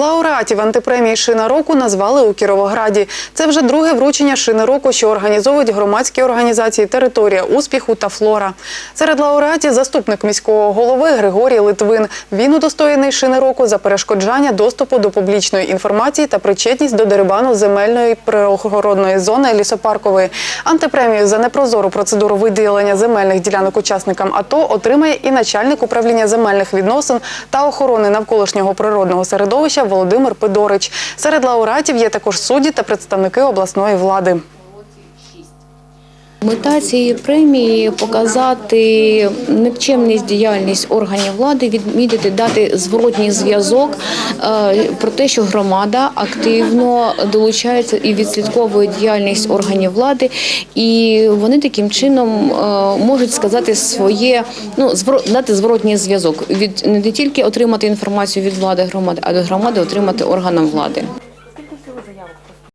Лауреатів антипремії Шина року назвали у Кіровограді. Це вже друге вручення шини року, що організовують громадські організації Територія успіху та Флора. Серед лауреатів заступник міського голови Григорій Литвин. Він удостоєний шини року за перешкоджання доступу до публічної інформації та причетність до дерибану земельної природоохоронної зони лісопаркової. Антипремію за непрозору процедуру виділення земельних ділянок учасникам АТО отримає і начальник управління земельних відносин та охорони навколишнього природного середовища Володимир Пидорич. Серед лауреатів є також судді та представники обласної влади. Мета цієї премії показати никчемність діяльність органів влади, відмітити, дати зворотній зв'язок е, про те, що громада активно долучається і відслідковує діяльність органів влади, і вони таким чином е, можуть сказати своє, ну дати зворотній зв'язок від не тільки отримати інформацію від влади громади, а до громади отримати органам влади.